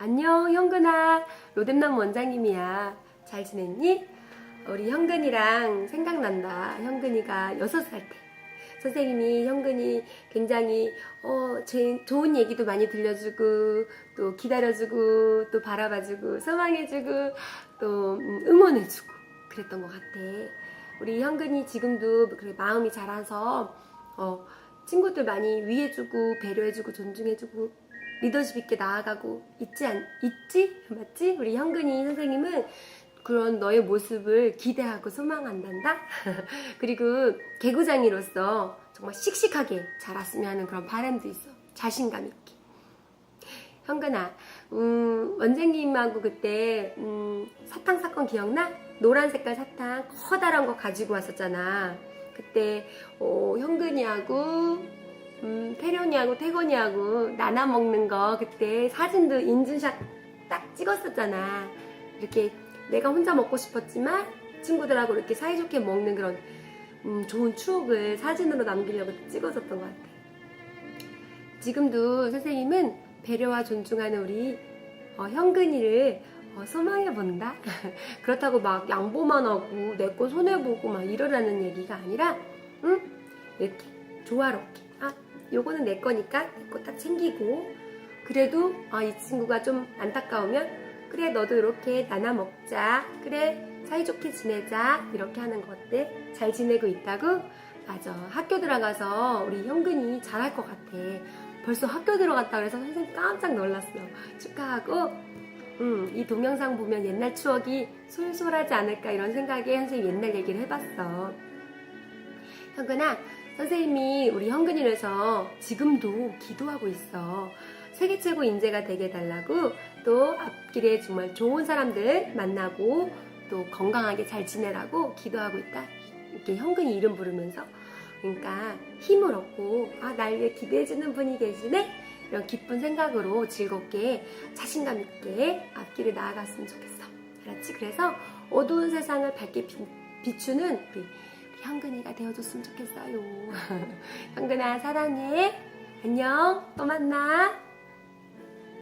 안녕, 현근아. 로뎀남 원장님이야. 잘 지냈니? 우리 현근이랑 생각난다. 현근이가 6살 때. 선생님이 현근이 굉장히 어, 제, 좋은 얘기도 많이 들려주고 또 기다려주고 또 바라봐주고 소망해주고 또 음, 응원해주고 그랬던 것 같아. 우리 현근이 지금도 그래 마음이 자라서 어, 친구들 많이 위해주고 배려해주고 존중해주고 리더십 있게 나아가고 있지 않 있지 맞지? 우리 현근이 선생님은 그런 너의 모습을 기대하고 소망한단다. 그리고 개구장이로서 정말 씩씩하게 자랐으면 하는 그런 바람도 있어. 자신감 있게. 현근아, 음, 원장님하고 그때 음, 사탕 사건 기억나? 노란 색깔 사탕 커다란 거 가지고 왔었잖아. 그때 어, 현근이하고 음, 태련이하고 태건이하고 나눠 먹는 거 그때 사진도 인증샷 딱 찍었었잖아. 이렇게 내가 혼자 먹고 싶었지만 친구들하고 이렇게 사이좋게 먹는 그런 음, 좋은 추억을 사진으로 남기려고 찍어줬던 것 같아. 지금도 선생님은 배려와 존중하는 우리 어, 현근이를 어, 소망해 본다. 그렇다고 막 양보만 하고 내 거 손해 보고 막 이러라는 얘기가 아니라, 응? 이렇게 조화롭게. 아, 요거는 내 거니까 내 거 딱 챙기고. 그래도 아, 이 친구가 좀 안타까우면 그래 너도 이렇게 나눠 먹자. 그래 사이좋게 지내자. 이렇게 하는 거 어때? 잘 지내고 있다고? 맞아. 학교 들어가서 우리 현근이 잘할 것 같아. 벌써 학교 들어갔다 그래서 선생님 깜짝 놀랐어. 축하하고, 음, 이 동영상 보면 옛날 추억이 솔솔하지 않을까 이런 생각에 선생님 옛날 얘기를 해봤어. 현근아, 선생님이 우리 현근이를 해서 지금도 기도하고 있어. 세계 최고 인재가 되게 해달라고 또 앞길에 정말 좋은 사람들 만나고 또 건강하게 잘 지내라고 기도하고 있다. 이렇게 현근이 이름 부르면서 그러니까 힘을 얻고 아, 날 위해 기대해주는 분이 계시네? 이런 기쁜 생각으로 즐겁게 자신감 있게 앞길을 나아갔으면 좋겠어. 알았지? 그래서 어두운 세상을 밝게 비, 비추는 우리 현근이가 되어줬으면 좋겠어요. 현근아 사랑해. 안녕. 또 만나.